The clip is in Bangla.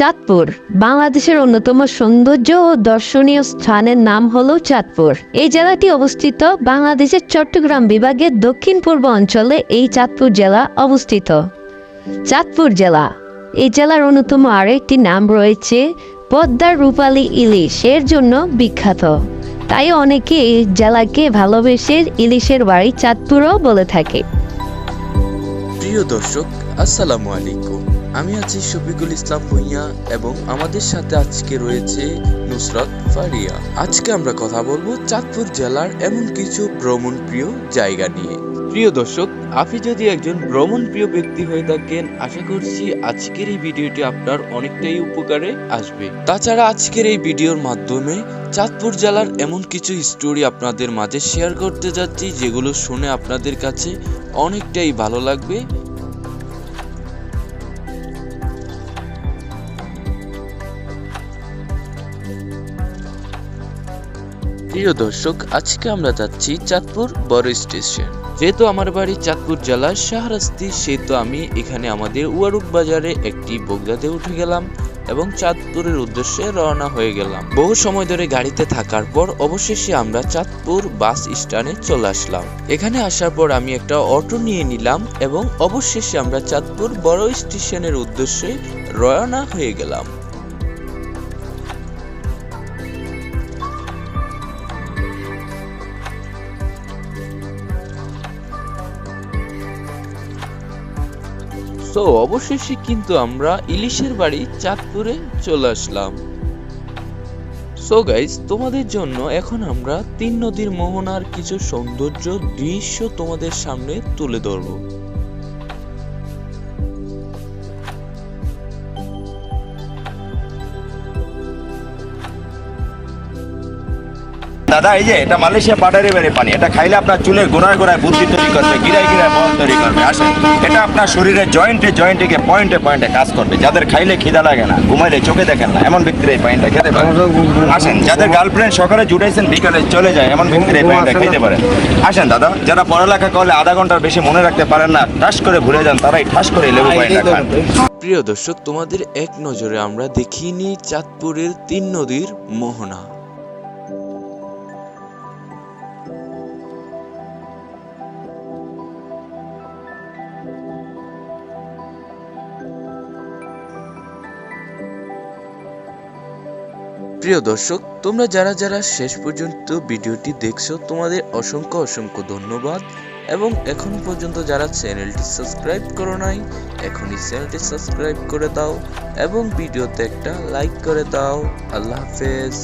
চাঁদপুর। বাংলাদেশের অন্যতম সৌন্দর্য ও দর্শনীয় স্থানের নাম হল চাঁদপুর। এই জেলাটি অবস্থিত বাংলাদেশের চট্টগ্রাম বিভাগের দক্ষিণ পূর্ব অঞ্চলে এই চাঁদপুর জেলা অবস্থিত। চাঁদপুর জেলা। এই জেলার অন্যতম আরেকটি নাম রয়েছে পদ্মার রূপালী ইলিশ। এর জন্য বিখ্যাত। তাই অনেকে এই জেলাকে ভালোবেসে ইলিশের বাড়ি চাঁদপুরও বলে থাকে। প্রিয় দর্শক, আসসালামু আলাইকুম। আমি আছি শফিকুল ইসলাম ভুঁইয়া এবং আমাদের সাথে আজকে রয়েছে নুসরত ফারিয়া। আজকে আমরা কথা বলব চাঁদপুর জেলার এমন কিছু ভ্রমণ প্রিয় জায়গা নিয়ে। প্রিয় দর্শক, আপনি যদি একজন ভ্রমণ প্রিয় ব্যক্তি হয়ে থাকেন, আশা করছি আজকের এই ভিডিওটি আপনার অনেকটাই উপকারে আসবে। তাছাড়া আজকের এই ভিডিওর মাধ্যমে চাঁদপুর জেলার এমন কিছু স্টোরি আপনাদের মাঝে শেয়ার করতে যাচ্ছি, যেগুলো শুনে আপনাদের কাছে অনেকটাই ভালো লাগবে। প্রিয় দর্শক, আজকে আমরা যাচ্ছি চাঁদপুর বড় স্টেশন। যেহেতু আমার বাড়ি চাঁদপুর জেলার শাহরাস্তি, সেহেতু আমি এখানে আমাদের উয়ারুক বাজারে একটি বগদাতে উঠে গেলাম এবং চাঁদপুরের উদ্দেশ্যে রওনা হয়ে গেলাম। বহু সময় ধরে গাড়িতে থাকার পর অবশেষে আমরা চাঁদপুর বাস স্ট্যান্ডে চলে আসলাম। এখানে আসার পর আমি একটা অটো নিয়ে নিলাম এবং অবশেষে আমরা চাঁদপুর বড় স্টেশনের উদ্দেশ্যে রওনা হয়ে গেলাম। সো অবশেষে কিন্তু আমরা ইলিশের বাড়ি চাঁদপুরে চলে আসলাম। সো গাইজ তোমাদের জন্য এখন আমরা তিন নদীর মোহনার কিছু সৌন্দর্য দৃশ্য তোমাদের সামনে তুলে ধরবো। দাদা, এই যে এটা মালয়েশিয়া পাটারি বেড়ে পানি, এটা খাইলে আপনার চুলের গোড়ায় গোড়ায় বুদ্ধি তৈরি করবে, গিরায় গিরায় বল তৈরি করবে, আসেন। এটা আপনার শরীরের জয়েন্টে জয়েন্টে পয়েন্টে পয়েন্টে কাজ করবে। যাদের খাইলে খিদা লাগে না, ঘুমাইলে চোখে দেখেন না, এমন ব্যক্তির এই পাইনটা খেতে পারেন। আসেন, যাদের গার্লফ্রেন্ড সকালে জুটাইছেন, বিকালে চলে যায়, এমন ব্যক্তির এই পাইনটা খেতে পারেন। আসেন, দাদা, যারা পড়ালেখা করলে আধা ঘণ্টার বেশি মনে রাখতে পারেন না, ঠাস করে ভুলে যান, তারাই ঠাস করে লেবু পাইনটা খান। প্রিয় দর্শক, তোমাদের এক নজরে আমরা দেখিনি চাঁদপুরের তিন নদীর মোহনা। প্রিয় দর্শক, তোমরা যারা যারা শেষ পর্যন্ত ভিডিওটি দেখছ, তোমাদের অসংখ্য অসংখ্য ধন্যবাদ। এবং এখন পর্যন্ত যারা চ্যানেলটি সাবস্ক্রাইব করো নাই, এখনই চ্যানেলটি সাবস্ক্রাইব করে দাও এবং ভিডিওতে একটা লাইক করে দাও। আল্লাহ হাফেজ।